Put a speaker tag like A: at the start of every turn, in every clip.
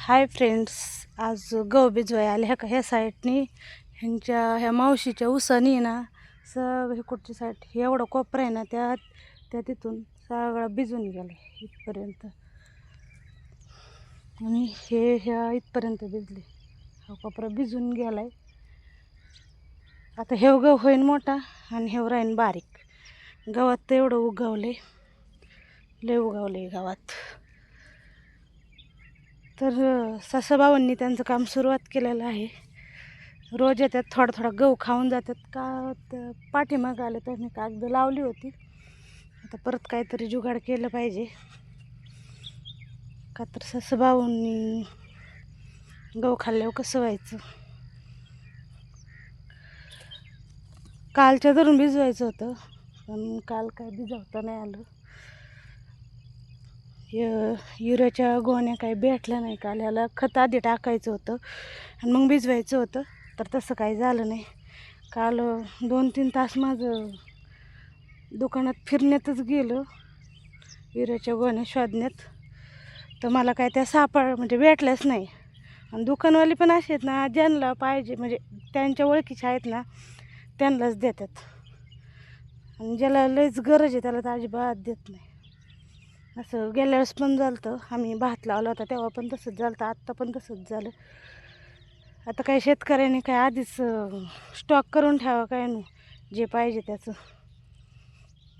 A: Hi friends आज गहू भिजवाय आले ह्या का ह्या साईडनी ह्यांच्या ह्या मावशीच्या उसानी ना सगळं कुठची साईड? हे एवढं कोपरा आहे ना त्या त्या तिथून सगळं भिजून गेलं इथपर्यंत. आणि हे ह्या इथपर्यंत भिजले हा कोपरा भिजून गेलाय. आता हेव गहू होईन मोठा आणि हेव राहीन बारीक. गावात तर एवढं उगवले लय उगवले गावात. तर सासाबावांनी त्यांचं काम सुरुवात केलेलं आहे. रोज येतात थोडा थोडा गहू खाऊन जातात. का तर पाठीमागं आले तर मी कागद लावली होती. आता परत काहीतरी जुगाड केलं पाहिजे. का तर सासूबाऊंनी गहू खाल्ल्यावर कसं व्हायचं? कालच्या धरून भिजवायचं होतं पण काल काय भिजवता नाही आलं. य गोण्या काही भेटल्या नाही काल. याला खत आधी टाकायचं होतं आणि मग भिजवायचं होतं. तर तसं काही झालं नाही. काल दोन तीन तास माझं दुकानात फिरण्यातच गेलं युऱ्याच्या गोण्या शोधण्यात. तर मला काय त्या सापड म्हणजे भेटल्याच नाही. आणि दुकानवाले पण असे आहेत ना ज्यांना पाहिजे म्हणजे त्यांच्या ओळखीचे आहेत ना त्यांनाच देतात. आणि ज्याला लयच गरज आहे त्याला तर अजिबात देत नाही. असं गेल्या वेळेस पण झालं आम्ही भात लावला होता तेव्हा पण तसंच झालं आत्ता पण तसंच झालं. आता काही शेतकऱ्यांनी काय आधीच स्टॉक करून ठेवा काय नाही जे पाहिजे त्याचं.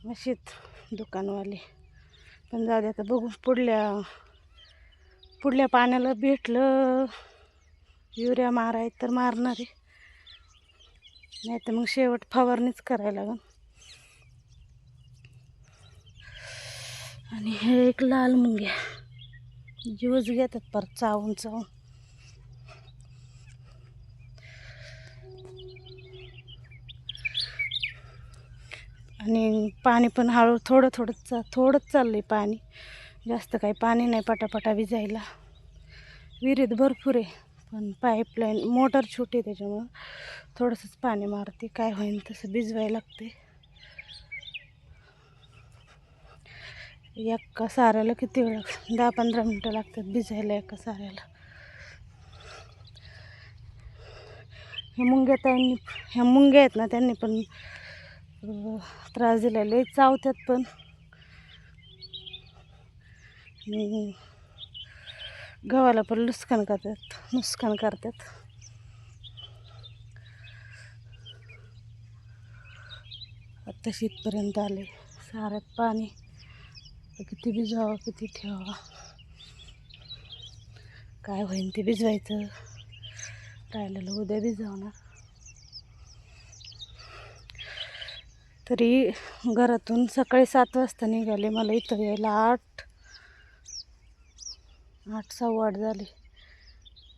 A: असेच दुकानवाले. पण जाऊ दे आता बघू पुढल्या पुढल्या पाण्याला भेटलं युरिया माराय तर मारणार. आहे नाही तर मग शेवट फवारणीच करायला लागेल आणि हे एक लाल मुंग्या. जीवच घेतात पर चावून चावून. आणि पाणी पण हळू थोडं थोडं चा थोडंच चाललं आहे पाणी. जास्त काही पाणी नाही पटापटा विजायला. विहिरीत भरपूर आहे पण पाईपलाईन मोटर छोटी आहे त्याच्यामुळं थोडंसंच पाणी मारते. काय होईन तसं भिजवायला लागते एका साऱ्याला किती वेळ लागतो? दहा पंधरा मिनटं लागतात भिजायला एका साऱ्याला. ह्या मुंग्या त्यांनी ह्या मुंग्या आहेत ना त्यांनी पण त्रास दिलेला आहे चावतात पण. गव्हाला पण नुकसान करतात नुकसान करतात. आता शीतपर्यंत आले. साऱ्यात पाणी. आता किती भिजवावं किती ठेवावा? काय होईन ते भिजवायचं? राहिलेलं उद्या भिजवणार. तरी घरातून सकाळी सात वाजता निघाले मला इथं यायला आठ आठ सव्वा आठ झाले.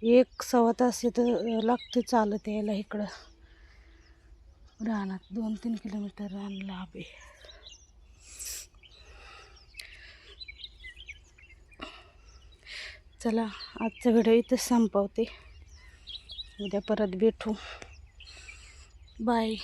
A: एक सव्वा तास इथं लागते चालत यायला इकडं. रानात दोन तीन किलोमीटर रान लाभ आहे. चला आजचा व्हिडिओ इथंच संपवते. उद्या परत भेटू. बाय